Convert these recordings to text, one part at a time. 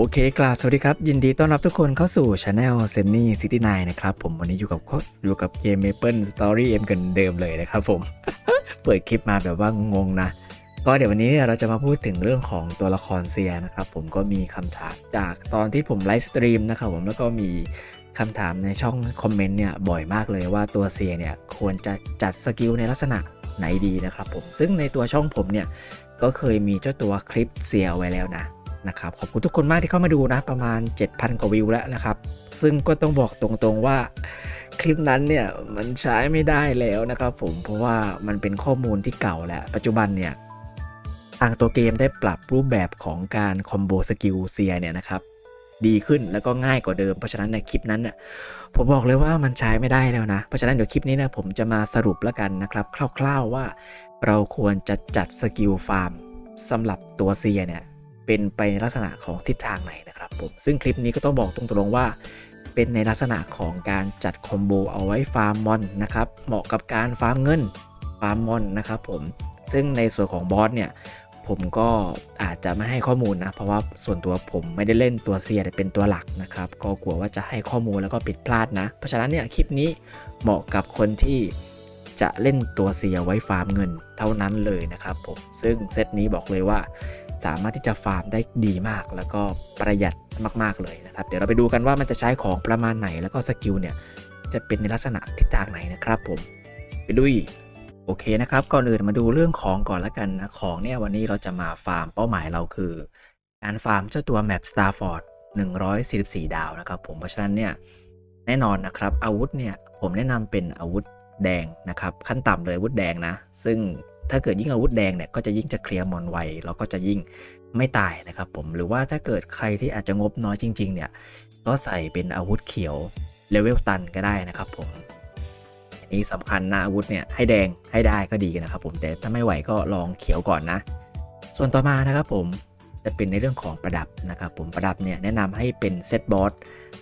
โอเคกราบสวัสดีครับ ยินดีต้อนรับทุกคนเข้าสู่ช anel s e n n y City 9นะครับผมวันนี้อยู่กับอยู่กับเกม Maple Story M กันเดิมเลยนะครับผม เปิดคลิปมาแบบว่างงนะ ก็เดี๋ยววันนี้เนี่ยเราจะมาพูดถึงเรื่องของตัวละครเซียนะครับผมก็มีคำถามจากตอนที่ผมไลฟ์สตรีมนะครับผมแล้วก็มีคำถามในช่องคอมเมนต์เนี่ยบ่อยมากเลยว่าตัวเซียเนี่ยควรจะจัดสกิลในลักษณะไหนดีนะครับผมซึ่งในตัวช่องผมเนี่ยก็เคยมีเจ้าตัวคลิปเซียไว้แล้วนะ นะครับขอบคุณทุกคนมากที่เข้ามาดูนะประมาณ 7,000 กว่าวิวแล้วนะครับ ซึ่งก็ต้องบอกตรงๆว่าคลิปนั้นเนี่ยมันใช้ไม่ได้แล้วนะครับผมเพราะว่ามันเป็นข้อมูลที่เก่าแล้ว ปัจจุบันเนี่ยทางตัวเกมได้ปรับรูปแบบของการคอมโบสกิลเซียเนี่ยนะครับดีขึ้นแล้วก็ง่ายกว่าเดิม เพราะฉะนั้นในคลิปนั้นน่ยผมบอกเลยว่ามันใช้ไม่ได้แล้วนะ เพราะฉะนั้นเดี๋ยวคลิปนี้นะผมจะมาสรุปแล้วกันนะครับ คร่าวๆว่าเราควรจะจัดสกิลฟาร์มสำหรับตัวเซียเนี่ย เป็นไปในลักษณะของทิศทางไหนนะครับผมซึ่งคลิปนี้ก็ต้องบอกตรงๆว่า เป็นในลักษณะของการจัดคอมโบเอาไว้ฟาร์มมอนนะครับเหมาะกับการฟาร์มเงินฟาร์มมอนนะครับผมซึ่งในส่วนของบอสเนี่ยผมก็อาจจะไม่ให้ข้อมูลนะ เพราะว่าส่วนตัวผมไม่ได้เล่นตัวเซียเป็นตัวหลักนะครับ ก็กลัวว่าจะให้ข้อมูลแล้วก็ผิดพลาดนะ เพราะฉะนั้นเนี่ยคลิปนี้เหมาะกับคนที่จะเล่นตัวเซียไว้ฟาร์มเงินเท่านั้นเลยนะครับผมซึ่งเซตนี้บอกเลยว่า สามารถที่จะฟาร์มได้ดีมาก แล้วก็ประหยัดมากๆเลยนะครับ เดี๋ยวเราไปดูกันว่ามันจะใช้ของประมาณไหน แล้วก็สกิลเนี่ยจะเป็นในลักษณะทิศทางไหนนะครับผมไปลุยโอเคนะครับ ก่อนอื่นมาดูเรื่องของก่อนละกันนะของเนี่ยวันนี้เราจะมาฟาร์มเป้าหมายเราคือ การฟาร์มเจ้าตัวแมป Starford 144 ดาวนะครับผมเพราะฉะนั้นเนี่ยแน่นอนนะครับอาวุธเนี่ยผมแนะนำเป็นอาวุธแดงนะครับขั้นต่ำเลยอาวุธแดงนะ ซึ่ง ถ้าเกิดยิ่งอาวุธแดงเนี่ยก็จะยิ่งจะเคลียร์มอนไวแล้วก็จะยิ่งไม่ตายนะครับผมหรือว่าถ้าเกิดใครที่อาจจะงบน้อยจริง ๆ เนี่ยก็ใส่เป็นอาวุธเขียวเลเวลตันก็ได้นะครับผมอันนี้สำคัญนะอาวุธเนี่ยให้แดงให้ได้ก็ดีนะครับผมแต่ถ้าไม่ไหวก็ลองเขียวก่อนนะ ส่วนต่อมานะครับผมจะเป็นในเรื่องของประดับนะครับผมประดับเนี่ยแนะนำให้เป็นเซตบอส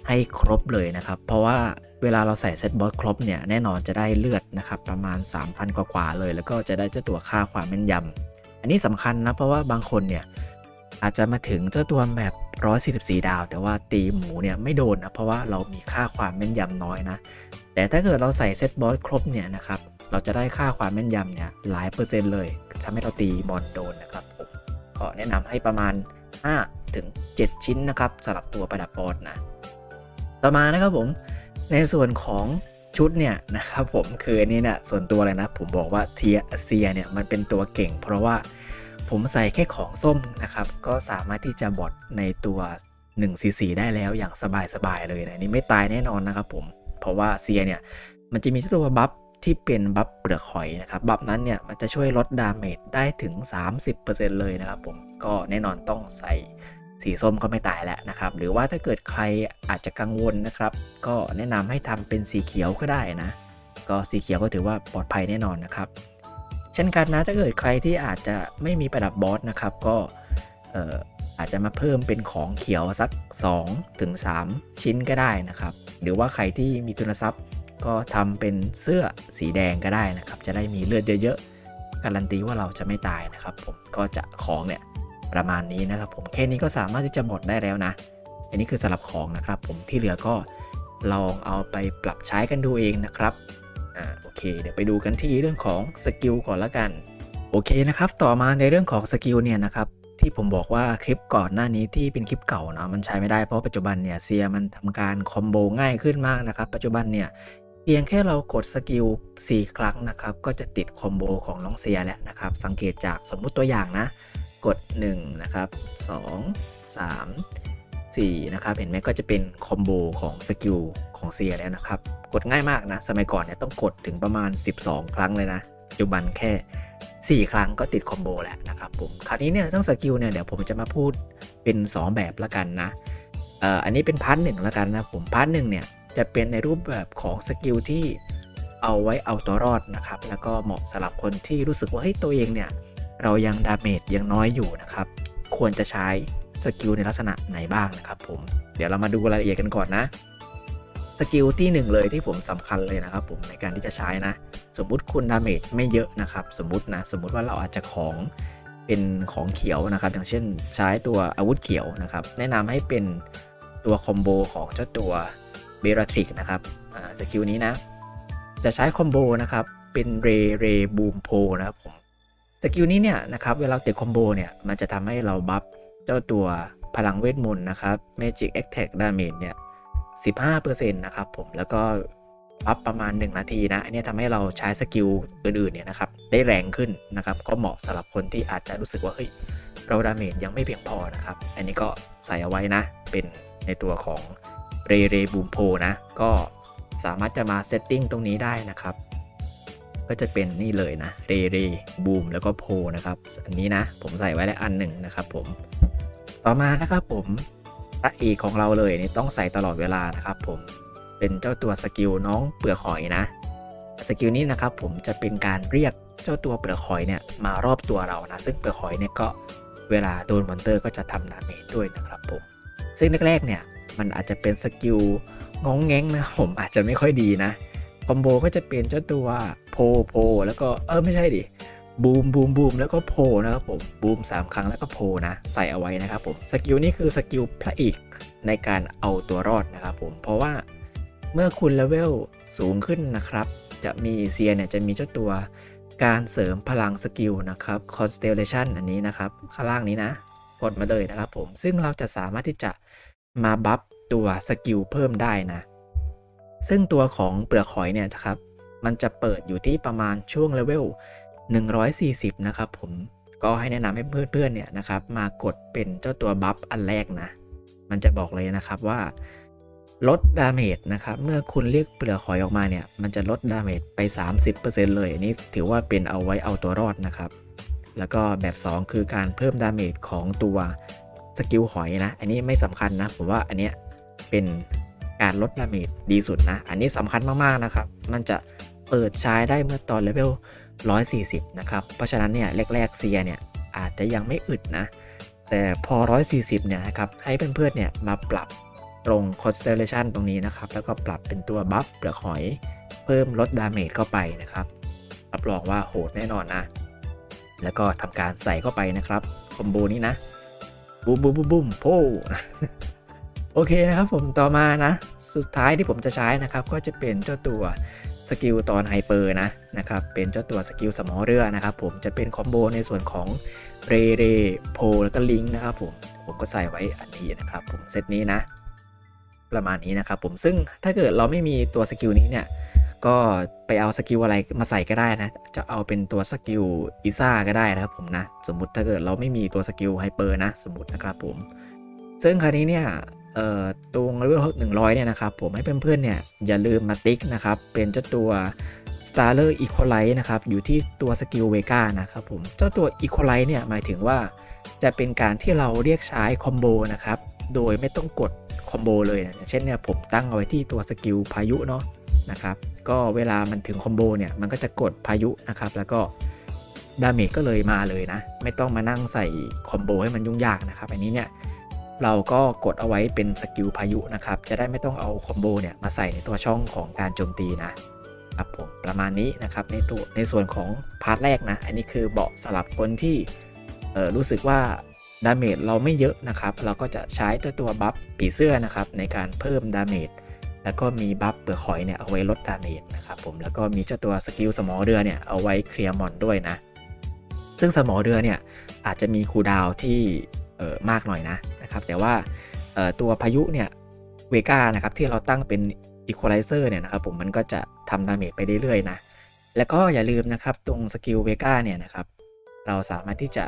ให้ครบเลยนะครับ เพราะว่า เวลาเราใส่เซตบอสครบเนี่ยแน่นอนจะได้เลือดนะครับประมาณ 3,000 กว่าๆเลย แล้วก็จะได้เจ้าตัวค่าความแม่นยำอันนี้สำคัญนะเพราะว่าบางคนเนี่ยอาจจะมาถึงเจ้าตัวแมป144 ดาว แต่ว่าตีหมูเนี่ยไม่โดนนะเพราะว่าเรามีค่าความแม่นยำน้อยนะ แต่ถ้าเกิดเราใส่เซตบอสครบเนี่ยนะครับเราจะได้ค่าความแม่นยำเนี่ยหลายเปอร์เซ็นต์เลยทำให้เราตีมอนโดนนะครับผมก็แนะนำให้ประมาณ 5 ถึง 7 ชิ้นนะครับสำหรับตัวประดับบอสนะ ต่อมานะครับผม ในส่วนของชุดเนี่ยนะครับผมคืออันนี้เนี่ยส่วนตัวเลยนะ ผมบอกว่าเทียเซียเนี่ยมันเป็นตัวเก่ง เพราะว่าผมใส่แค่ของส้มนะครับ ก็สามารถที่จะบอดในตัว1 cc ได้แล้วอย่างสบายๆเลยนะนี่ไม่ตายแน่นอนนะครับผมเพราะว่าเซียเนี่ยมันจะมีตัวบัฟที่เป็นบัฟเปลือกหอยนะครับบัฟนั้นเนี่ยมันจะช่วยลดดาเมจได้ถึง 30%เลยนะครับผมก็แน่นอนต้องใส่ สีส้มก็ไม่ตายแล้วนะครับ หรือว่าถ้าเกิดใครอาจจะกังวลนะครับ ก็แนะนำให้ทำเป็นสีเขียวก็ได้นะ ก็สีเขียวก็ถือว่าปลอดภัยแน่นอนนะครับ เช่นกันนะถ้าเกิดใครที่อาจจะไม่มีประดับบอสนะครับ ก็เอ่ออาจจะมาเพิ่มเป็นของเขียวสัก2ถึง3ชิ้นก็ได้นะครับ หรือว่าใครที่มีทุนทรัพย์ ก็ทำเป็นเสื้อสีแดงก็ได้นะครับ จะได้มีเลือดเยอะๆ การันตีว่าเราจะไม่ตายนะครับ ผมก็จะของเนี่ย ประมาณนี้นะครับผมแค่นี้ก็สามารถที่จะหมดได้แล้วนะ อันนี้คือสำหรับของนะครับผมที่เหลือก็ลองเอาไปปรับใช้กันดูเองนะครับอ่าโอเค เดี๋ยวไปดูกันที่เรื่องของสกิลก่อนละกันโอเคนะครับ ต่อมาในเรื่องของสกิลเนี่ยนะครับที่ผมบอกว่าคลิปก่อนหน้านี้ที่เป็นคลิปเก่าเนาะมันใช้ไม่ได้เพราะปัจจุบันเนี่ยเซียมันทำการคอมโบง่ายขึ้นมากนะครับ ปัจจุบันเนี่ยเพียงแค่เรากดสกิล4 ครั้งนะครับ ก็จะติดคอมโบของน้องเซียแล้วนะครับ สังเกตจากสมมุติตัวอย่างนะ กด1นะครับ2 3 4นะครับเห็นไหมก็จะเป็นคอมโบของสกิลของเซียแล้วนะครับ กดง่ายมากนะ สมัยก่อนเนี่ยต้องกดถึงประมาณ 12 ครั้งเลยนะ ปัจจุบันแค่ 4 ครั้งก็ติดคอมโบแล้วนะครับผมคราวนี้เนี่ยต้องสกิลเนี่ยเดี๋ยวผมจะมาพูดเป็น 2 แบบละกันนะเอ่ออันนี้เป็นพาร์ทหนึ่งละกันนะผมพาร์ทหนึ่งเนี่ยจะเป็นในรูปแบบของสกิลที่เอาไว้เอาตัวรอดนะครับแล้วก็เหมาะสำหรับคนที่รู้สึกว่าเฮ้ยตัวเองเนี่ย เรายังดาเมจยังน้อยอยู่นะครับ ควรจะใช้สกิลในลักษณะไหนบ้างนะครับผม เดี๋ยวเรามาดูรายละเอียดกันก่อนนะ สกิลที่ 1 เลยที่ผมสำคัญเลยนะครับผมในการที่จะใช้นะ สมมุติคุณดาเมจไม่เยอะนะครับ สมมตินะ สมมุติว่าเราอาจจะของเป็นของเขียวนะครับ อย่างเช่นใช้ตัวอาวุธเขียวนะครับ แนะนำให้เป็นตัวคอมโบของเจ้าตัวเบราทริกนะครับสกิลนี้นะ จะใช้คอมโบนะครับ เป็นเรเรบูมโพนะครับผม สกิลนี้เนี่ยนะครับเวลาเตะคอมโบเนี่ยมันจะทำให้เราบัฟเจ้าตัวพลังเวทมนต์นะครับ Magic Attack Damage เนี่ย 15%นะครับผมแล้วก็บัฟประมาณ 1 นาทีนะอันนี้ทำให้เราใช้สกิลอื่นๆเนี่ยนะครับได้แรงขึ้นนะครับก็เหมาะสำหรับคนที่อาจจะรู้สึกว่าเฮ้ยเราดาเมจยังไม่เพียงพอนะครับ อันนี้ก็ใส่เอาไว้นะ เป็นในตัวของเรเรบูมโพนะ ก็สามารถจะมาเซตติ้งตรงนี้ได้นะครับ ก็จะเป็นนี่เลยนะเรเรบูมแล้วก็โพนะครับอันนี้นะผมใส่ไว้แล้วอันหนึ่งนะครับผมต่อมานะครับผมพระเอกของเราเลยนี่ต้องใส่ตลอดเวลานะครับผมเป็นเจ้าตัวสกิลน้องเปลือกหอยนะสกิลนี้นะครับผมจะเป็นการเรียกเจ้าตัวเปลือกหอยเนี่ยมารอบตัวเรานะซึ่งเปลือกหอยเนี่ยก็เวลาโดนมอนเตอร์ก็จะทำดาเมจด้วยนะครับผมซึ่งแรกๆเนี่ยมันอาจจะเป็นสกิลงงแงงนะผมอาจจะไม่ค่อยดีนะ คอมโบก็จะเป็นเจ้าตัวโพโพแล้วก็เออไม่ใช่ดิบูมบูมบูมแล้วก็โพนะครับผมบูม3 ครั้งแล้วก็โพนะ ใส่เอาไว้นะครับผมสกิลนี้คือสกิลพระเอกในการเอาตัวรอดนะครับผมเพราะว่าเมื่อคุณเลเวลสูงขึ้นนะครับ จะมีเซียเนี่ยจะมีเจ้าตัวการเสริมพลังสกิลนะครับ constellation อันนี้นะครับ ข้างล่างนี้นะ กดมาเลยนะครับผมซึ่งเราจะสามารถที่จะมาบัฟตัวสกิลเพิ่มได้นะ ซึ่งตัวของเปลือกหอยเนี่ยนะครับมันจะเปิดอยู่ที่ประมาณช่วงเลเวล 140 นะครับผมก็ให้แนะนำให้เพื่อนๆเนี่ยนะครับมากดเป็นเจ้าตัวบัฟอันแรกนะ มันจะบอกเลยนะครับว่า ลดดาเมจนะครับเมื่อคุณเรียกเปลือกหอยออกมาเนี่ย มันจะลดดาเมจไป 30%เลยอันนี้ถือว่าเป็นเอาไว้เอาตัวรอดนะครับ แล้วก็แบบ 2 คือการเพิ่มดาเมจของตัวสกิลหอยนะ อันนี้ไม่สำคัญนะ ผมว่าอันเนี้ยเป็น การลดดาเมจดีสุดนะ อันนี้สำคัญมากๆนะครับ มันจะเปิดใช้ได้เมื่อตอนเลเวล 140 นะครับ เพราะฉะนั้นเนี่ยแรกๆเซียเนี่ยอาจจะยังไม่อึดนะ แต่พอ 140 เนี่ยนะครับ ให้เพื่อนๆเนี่ยมาปรับตรง constellation ตรงนี้นะครับ แล้วก็ปรับเป็นตัวบัฟเปลือกหอย เพิ่มลดดาเมจเข้าไปนะครับรับรองว่าโหดแน่นอนนะ แล้วก็ทำการใส่เข้าไปนะครับคอมโบนี้นะบูมบูมบูมบูมโพ โอเคนะครับผมต่อมานะ สุดท้ายที่ผมจะใช้นะครับ ก็จะเป็นเจ้าตัวสกิลตอนไฮเปอร์นะนะครับเป็นเจ้าตัวสกิลสมอเรือนะครับผมจะเป็นคอมโบในส่วนของเรเรโพแล้วก็ลิงนะครับผมผมก็ใส่ไว้อันนี้นะครับผมเซตนี้นะ ประมาณนี้นะครับผมซึ่งถ้าเกิดเราไม่มีตัวสกิลนี้เนี่ยก็ไปเอาสกิลอะไรมาใส่ก็ได้นะ จะเอาเป็นตัวสกิลอิซ่าก็ได้นะครับผมนะ สมมติถ้าเกิดเราไม่มีตัวสกิลไฮเปอร์นะ สมมตินะครับผม ซึ่งคราวนี้เนี่ย ตรงเลเวลหนึ่งร้อยเนี่ยนะครับ ผมให้เพื่อนๆ เนี่ย อย่าลืมมาติ๊กนะครับ เป็นเจ้าตัว Starler Equalize นะครับ อยู่ที่ตัวสกิลเวกานะครับผม เจ้าตัว Equalize เนี่ย หมายถึงว่าจะเป็นการที่เราเรียกใช้คอมโบนะครับ โดยไม่ต้องกดคอมโบเลยนะเช่นเนี่ยผมตั้งเอาไว้ที่ตัวสกิลพายุเนาะนะครับ ก็เวลามันถึงคอมโบเนี่ย มันก็จะกดพายุนะครับ แล้วก็ดาเมจก็เลยมาเลยนะ ไม่ต้องมานั่งใส่คอมโบให้มันยุ่งยากนะครับ อันนี้เนี่ย เราก็กดเอาไว้เป็นสกิลพายุนะครับ จะได้ไม่ต้องเอาคอมโบเนี่ยมาใส่ในตัวช่องของการโจมตีนะครับผมประมาณนี้นะครับในตัวในส่วนของพาร์ทแรกนะ อันนี้คือเบาะสำหรับคนที่รู้สึกว่าดาเมจเราไม่เยอะนะครับ เราก็จะใช้ตัวตัวบัฟผีเสื้อนะครับในการเพิ่มดาเมจแล้วก็มีบัฟเปลือกหอยเนี่ยเอาไว้ลดดาเมจนะครับผมแล้วก็มีเจ้าตัวสกิลสมอเรือเนี่ยเอาไว้เคลียร์มอนด้วยนะ ซึ่งสมอเรือเนี่ยอาจจะมีคูดาวที่มากหน่อยนะ นะครับ แต่ว่าตัวพายุเนี่ยเวกานะครับที่เราตั้งเป็นอีควอไลเซอร์เนี่ยนะครับผมมันก็จะทำดาเมจไปเรื่อยๆนะแล้วก็อย่าลืมนะครับตรงสกิลเวกาเนี่ยนะครับเราสามารถที่จะ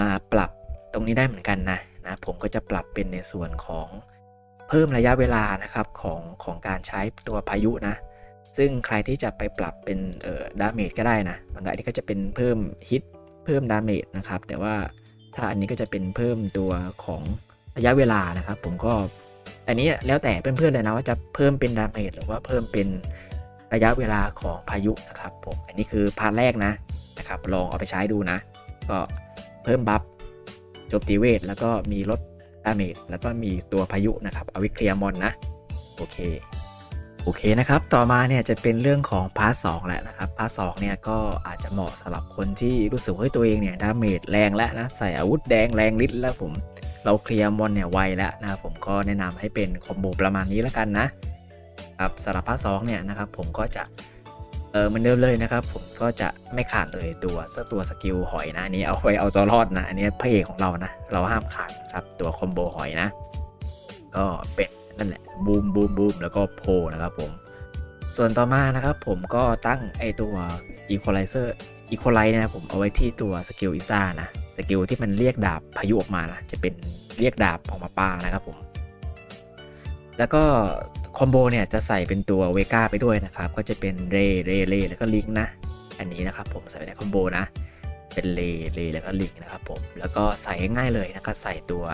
มาปรับตรงนี้ได้เหมือนกันนะนะผมก็จะปรับเป็นในส่วนของเพิ่มระยะเวลานะครับของของการใช้ตัวพายุนะซึ่งใครที่จะไปปรับเป็นเอ่อดาเมจก็ได้นะบางอันนี้ก็จะเป็นเพิ่มฮิตเพิ่มดาเมจนะครับแต่ว่า ถ้าอันนี้ก็จะเป็นเพิ่มตัวของระยะเวลานะครับ ผมก็อันนี้แล้วแต่เพื่อนๆเลยนะว่าจะเพิ่มเป็นดาเมจหรือว่าเพิ่มเป็นระยะเวลาของพายุนะครับผมอันนี้คือพาร์ทแรกนะนะครับลองเอาไปใช้ดูนะ ก็เพิ่มบัฟจมตีเวทแล้วก็มีลดดาเมจแล้วก็มีตัวพายุนะครับเอาไวิเคลียร์มอนนะโอเค โอเคนะครับ ต่อมาเนี่ยจะเป็นเรื่องของพาร์ทสแหละนะครับ พาร์ทสเนี่ยก็อาจจะเหมาะสำหรับคนที่รู้สึกว่าตัวเองเนี่ยดาเมจแรงแล้วนะ ใส่อาวุธแดงแรงฤทธิ์แล้วผม เราเคลียร์มอนเนี่ยไวแล้วนะผมก็แนะนำให้เป็นคอมโบประมาณนี้แล้วกันนะครับสำหรับพาร์ทสเนี่ยนะครับผมก็จะเออมันเดิมเลยนะครับ ผมก็จะไม่ขาดเลยตัวสักตัวสกิลหอยนะอันนี้เอาไว้เอาตัวรอดนะอันนี้พระเอกของเรานะ เราห้ามขาดนะครับตัวคอมโบหอยนะ ก็เป็น นั่นแหละบูมบูมบูมแล้วก็โพนะครับผม ส่วนต่อมานะครับผมก็ตั้งไอตัว Equalizer Equalize นะครับผมเอาไว้ที่ตัวสกิลอิซ่านะสกิลที่มันเรียกดาบพายุออกมานะจะเป็นเรียกดาบออกมาปานะครับผม แล้วก็คอมโบเนี่ยจะใส่เป็นตัวเวก้าไปด้วยนะครับ ก็จะเป็นเรเรเรแล้วก็ลิงนะ อันนี้นะครับผมใส่ไปในคอมโบนะ เป็นเลเลแล้วก็ลิงนะครับผม แล้วก็ใส่ง่ายเลยนะครับใส่ตัว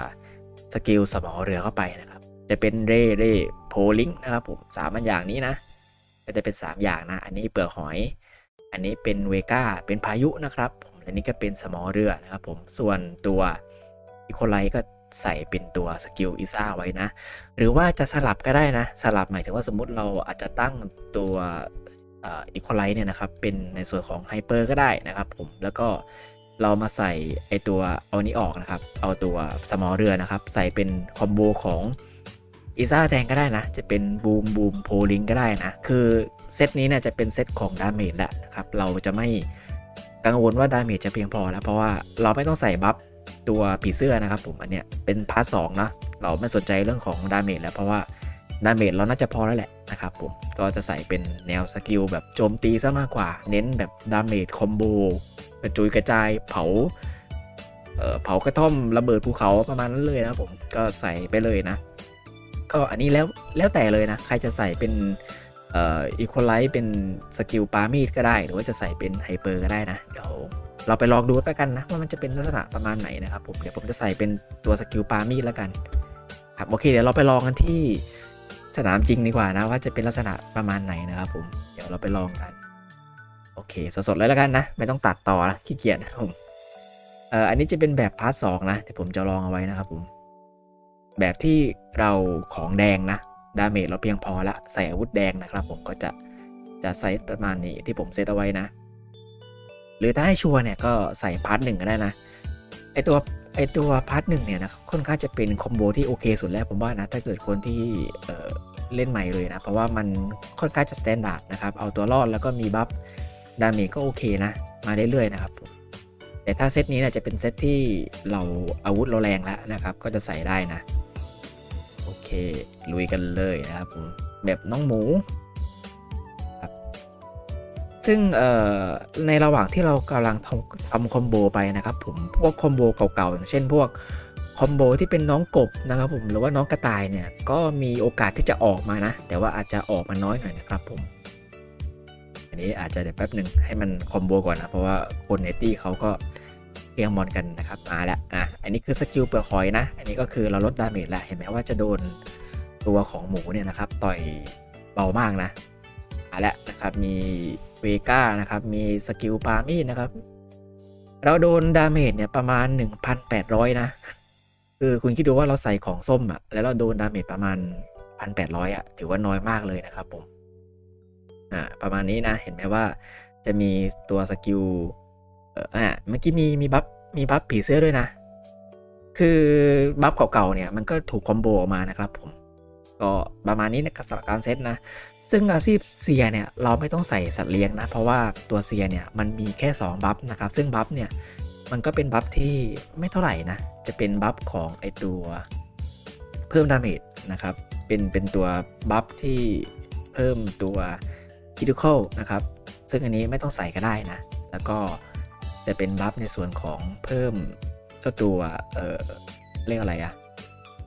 สกิลสมอเรือเข้าไปนะครับ จะเป็นเรเรโพลิงนะครับผมสามอันอย่างนี้นะ ก็จะเป็น 3 อย่างนะ อันนี้เปลือกหอย อันนี้เป็นเวก้าเป็นพายุนะครับผมอันนี้ก็เป็นสมอเรือนะครับผมส่วนตัวอีโคไลก็ใส่เป็นตัวสกิลอิซ่าไว้นะ หรือว่าจะสลับก็ได้นะ สลับหมายถึงว่าสมมุติเราอาจจะตั้งตัวอีโคไลเนี่ยนะครับ เป็นในส่วนของไฮเปอร์ก็ได้นะครับผม แล้วก็เรามาใส่ไอตัวเอานี้ออกนะครับ เอาตัวสมอเรือนะครับ ใส่เป็นคอมโบของ อีซ่าแทงก็ได้นะ จะเป็นบูมบูมโพลิงก็ได้นะ คือเซตนี้เนี่ยจะเป็นเซตของดาเมจแหละนะครับ เราจะไม่กังวลว่าดาเมจจะเพียงพอแล้ว เพราะว่าเราไม่ต้องใส่บัฟตัวผีเสื้อนะครับผมอันเนี้ยเป็นพาร์ทสองนะเราไม่สนใจเรื่องของดาเมจแล้วเพราะว่าดาเมจเราน่าจะพอแล้วแหละนะครับผมก็จะใส่เป็นแนวสกิลแบบโจมตีซะมากกว่า เน้นแบบดาเมจคอมโบกระจุยกระจายเผาเผากระท่อมระเบิดภูเขาประมาณนั้นเลยนะผมก็ใส่ไปเลยนะ ก็อันนี้แล้วแล้วแต่เลยนะ ใครจะใส่เป็นเอ่ออีควอไลท์เป็นสกิลปามีดก็ได้ หรือว่าจะใส่เป็นไฮเปอร์ก็ได้นะ เดี๋ยวเราไปลองดูแล้วกันนะว่ามันจะเป็นลักษณะประมาณไหนนะครับผมเดี๋ยวผมจะใส่เป็นตัวสกิลปามีดแล้วกันครับโอเคเดี๋ยวเราไปลองกันที่สนามจริงดีกว่านะว่าจะเป็นลักษณะประมาณไหนนะครับผมเดี๋ยวเราไปลองกันโอเคสดๆเลยแล้วกันนะ ไม่ต้องตัดต่อนะขี้เกียจนะผมเอ่ออันนี้จะเป็นแบบพาร์ทสนะเดี๋ยวผมจะลองเอาไว้นะครับผม แบบที่เราของแดงนะ ดาเมจเราเพียงพอละ ใส่อาวุธแดงนะครับผมก็จะจะใส่ประมาณนี้ที่ผมเซตเอาไว้นะ หรือถ้าให้ชัวร์เนี่ยก็ใส่พาร์ทหนึ่งก็ได้นะ ไอตัวไอตัวพาร์ทหนึ่งเนี่ยนะค่อนข้างจะเป็นคอมโบที่โอเคสุดแล้วผมว่านะ ถ้าเกิดคนที่เเล่นใหม่เลยนะ เพราะว่ามันค่อนข้างจะสแตนดาร์ดนะครับ เอาตัวรอดแล้วก็มีบัฟดาเมจก็โอเคนะ มาเรื่อยๆนะครับ แต่ถ้าเซตนี้นี่ยจะเป็นเซตที่เราอาวุธเราแรงแล้วนะครับ ก็จะใส่ได้นะ ลุยกันเลยนะครับผมแบบน้องหมูครับซึ่งในระหว่างที่เรากำลังทำทำคอมโบไปนะครับผมพวกคอมโบเก่าๆอย่างเช่นพวกคอมโบที่เป็นน้องกบนะครับผมหรือว่าน้องกระต่ายเนี่ยก็มีโอกาสที่จะออกมานะ แต่ว่าอาจจะออกมาน้อยหน่อยนะครับผมอันนี้อาจจะเดี๋ยวแป๊บหนึ่งให้มันคอมโบก่อนนะเพราะว่าคนในตี้เขาก็ เพียงมอนกันนะครับมาแล้วนะอันนี้คือสกิลเปลือกหอยนะ อันนี้ก็คือเราลดดาเมจแล้วเห็นไหมว่าจะโดนตัวของหมูเนี่ยนะครับต่อยเบามากนะมาแล้วนะครับมีเวก้านะครับมีสกิลปามีนะครับเราโดนดาเมจเนี่ยประมาณ 1,800 นะ คือคุณคิดดูว่าเราใส่ของส้มอะแล้วเราโดนดาเมจประมาณ 1,800อะถือว่าน้อยมากเลยนะครับผมอ่าประมาณนี้นะเห็นไหมว่าจะมีตัวสกิล อ่าเมื่อกี้มีมีบัฟมีบัฟผีเสื้อด้วยนะ คือบัฟเก่าๆเนี่ยมันก็ถูกคอมโบออกมานะครับผม ก็ประมาณนี้นะสำหรับการเซตนะ ซึ่งอาชีพเซียเนี่ยเราไม่ต้องใส่สัตว์เลี้ยงนะ เพราะว่าตัวเซียเนี่ยมันมีแค่ 2 บัฟนะครับ ซึ่งบัฟเนี่ยมันก็เป็นบัฟที่ไม่เท่าไหร่นะ จะเป็นบัฟของไอตัวเพิ่มดาเมจนะครับ เป็นเป็นตัวบัฟที่เพิ่มตัวคิทิคอลนะครับ ซึ่งอันนี้ไม่ต้องใส่ก็ได้นะ แล้วก็ จะเป็นบัฟในส่วนของเพิ่มเจ้าตัวเออเรียกอะไรอะ่ะ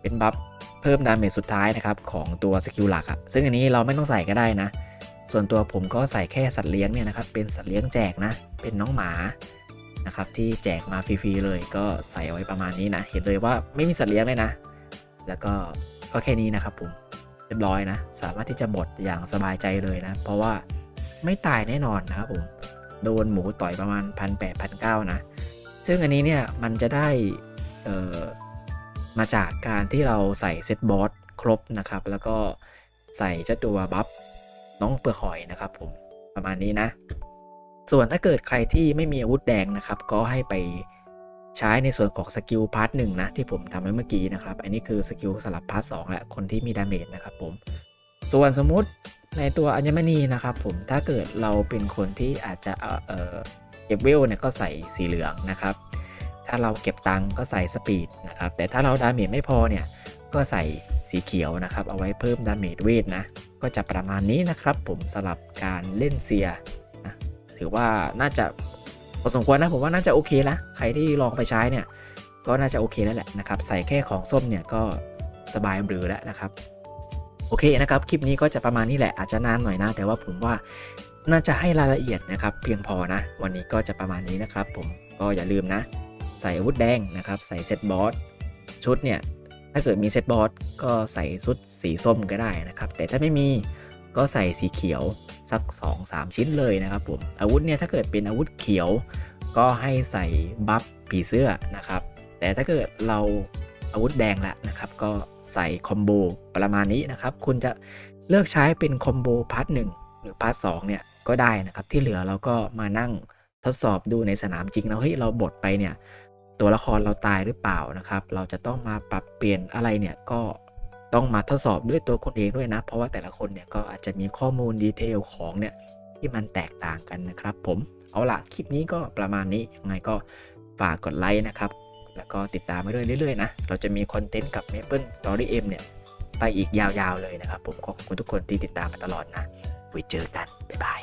เป็นบัฟเพิ่มดาเมจสุดท้ายนะครับของตัวสกิลหลักอะ่ะซึ่งอันนี้เราไม่ต้องใส่ก็ได้นะ ส่วนตัวผมก็ใส่แค่สัตว์เลี้ยงเนี่ยนะครับเป็นสัตว์เลี้ยงแจกนะ เป็นน้องหมานะครับที่แจกมาฟรีๆเลยก็ใส่ไว้ประมาณนี้นะ เห็นเลยว่าไม่มีสัตว์เลี้ยงเลยนะ แล้วก็ก็แค่นี้นะครับผมเรียบร้อยนะ สามารถที่จะหมดอย่างสบายใจเลยนะ เพราะว่าไม่ตายแน่นอนนะครับผม โดนหมูต่อยประมาณพันแปดพันเก้านะ ซึ่งอันนี้เนี่ยมันจะได้มาจากการที่เราใส่เซตบอสครบนะครับ แล้วก็ใส่เจ้าตัวบัฟน้องเปลือกหอยนะครับผมประมาณนี้นะ ส่วนถ้าเกิดใครที่ไม่มีอาวุธแดงนะครับ ก็ให้ไปใช้ในส่วนของสกิลพาร์ทหนึ่งนะที่ผมทำไว้เมื่อกี้นะครับ อันนี้คือสกิลสลับพาร์ทสองแหละคนที่มีดาเมจนะครับผม ส่วนสมมุติ ในตัวอัญมณีนะครับผมถ้าเกิดเราเป็นคนที่อาจจะเออเก็บเวลเนี่ยก็ใส่สีเหลืองนะครับ ถ้าเราเก็บตังก็ใส่สปีดนะครับ แต่ถ้าเราดาเมจไม่พอเนี่ยก็ใส่สีเขียวนะครับ เอาไว้เพิ่มดาเมจเวทนะ ก็จะประมาณนี้นะครับผมสลับการเล่นเซียนะถือว่าน่าจะพอสมควรนะผมว่าน่าจะโอเคละใครที่ลองไปใช้เนี่ยก็น่าจะโอเคแล้วแหละนะครับ ใส่แค่ของส้มเนี่ยก็สบายเบลือแล้วนะครับ โอเคนะครับ คลิปนี้ก็จะประมาณนี้แหละ อาจจะนานหน่อยนะ แต่ว่าผมว่าน่าจะให้รายละเอียดนะครับ เพียงพอนะ วันนี้ก็จะประมาณนี้นะครับ ผมก็อย่าลืมนะ ใส่อาวุธแดงนะครับ ใส่เซตบอสชุดเนี่ย ถ้าเกิดมีเซตบอสก็ใส่ชุดสีส้มก็ได้นะครับ แต่ถ้าไม่มีก็ใส่สีเขียวสัก 2-3 ชิ้นเลยนะครับผม อาวุธเนี่ยถ้าเกิดเป็นอาวุธเขียว ก็ให้ใส่บัฟผีเสื้อนะครับ แต่ถ้าเกิดเรา อาวุธแดงและนะครับ ก็ใส่คอมโบประมาณนี้นะครับ คุณจะเลือกใช้เป็นคอมโบพาร์ทหนึ่งหรือพาร์ทสองเนี่ยก็ได้นะครับ ที่เหลือเราก็มานั่งทดสอบดูในสนามจริงแล้วเฮ้ยเราบดไปเนี่ย ตัวละครเราตายหรือเปล่านะครับ เราจะต้องมาปรับเปลี่ยนอะไรเนี่ยก็ต้องมาทดสอบด้วยตัวคนเองด้วยนะ เพราะว่าแต่ละคนเนี่ยก็อาจจะมีข้อมูลดีเทลของเนี่ยที่มันแตกต่างกันนะครับ ผมเอาล่ะคลิปนี้ก็ประมาณนี้ยังไงก็ฝากกดไลค์นะครับ แล้วก็ติดตามไปด้วยเรื่อยๆนะ เราจะมีคอนเทนต์กับ Maple Story M เนี่ย ไปอีกยาวๆเลยนะครับ ผมขอบคุณทุกคนที่ติดตามมาตลอดนะ ไว้เจอกัน บ๊ายบาย